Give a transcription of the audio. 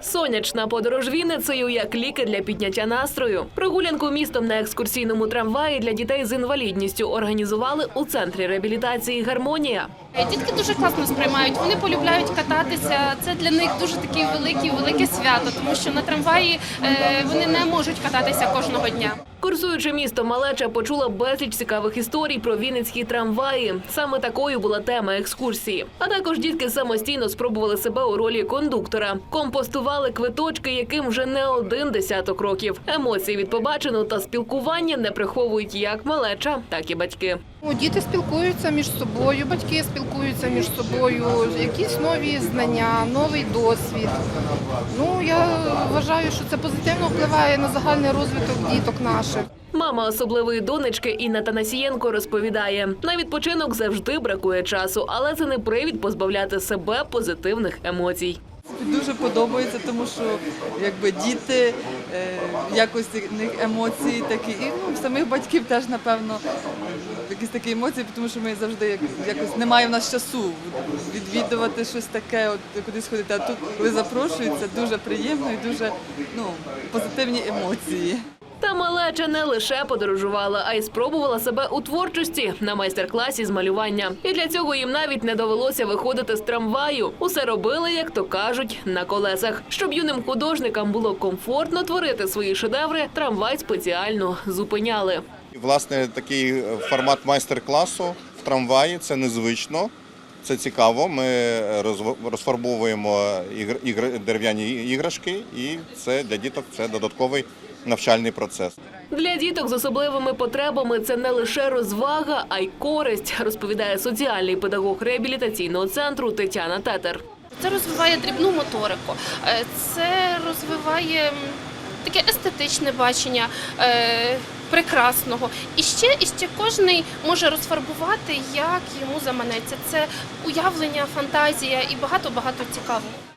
Сонячна подорож Вінницею як ліки для підняття настрою. Прогулянку містом на екскурсійному трамваї для дітей з інвалідністю організували у центрі реабілітації Гармонія. Е, Дітки дуже класно сприймають. Вони полюбляють кататися. Це для них дуже таке велике, велике свято, тому що на трамваї е, вони не можуть кататися кожного дня. Курсуючи місто, малеча почула безліч цікавих історій про вінницькі трамваї. Саме такою була тема екскурсії. А також дітки самостійно спробували себе у ролі кондуктора, компостували квиточки, яким вже не один десяток років. Емоції від побаченого та спілкування не приховують як малеча, так і батьки. Ну, Діти спілкуються між собою, батьки спілкуються між собою, якісь нові знання, новий досвід. Ну я вважаю, що це позитивно впливає на загальний розвиток діток наших. Мама особливої донечки Інна Танасієнко розповідає: на відпочинок завжди бракує часу, але це не привід позбавляти себе позитивних емоцій. Дуже подобається, тому що якби діти, е, якось емоції такі, і ну, самих батьків теж, напевно, якісь такі емоції, тому що ми завжди як- якось немає в нас часу відвідувати щось таке, от кудись ходити. А тут, коли запрошують, це дуже приємно і дуже ну, позитивні емоції. Та малеча не лише подорожувала, а й спробувала себе у творчості на майстер-класі з малювання. І для цього їм навіть не довелося виходити з трамваю. Усе робили, як то кажуть, на колесах. Щоб юним художникам було комфортно творити свої шедеври, трамвай спеціально зупиняли. Власне, такий е, формат майстер-класу в трамваї це незвично, це цікаво. Ми е, розфарбовуємо ігр- ігр- дерев'яні іграшки, і це для діток це додатковий навчальний процес. Для діток з особливими потребами це не лише розвага, а й користь, розповідає соціальний педагог реабілітаційного центру Тетяна Тетер. Це розвиває дрібну моторику, е, це розвиває таке естетичне бачення е, прекрасного. І ще, і ще кожний може розфарбувати, як йому заманеться. Це уявлення, фантазія і багато багато цікавого.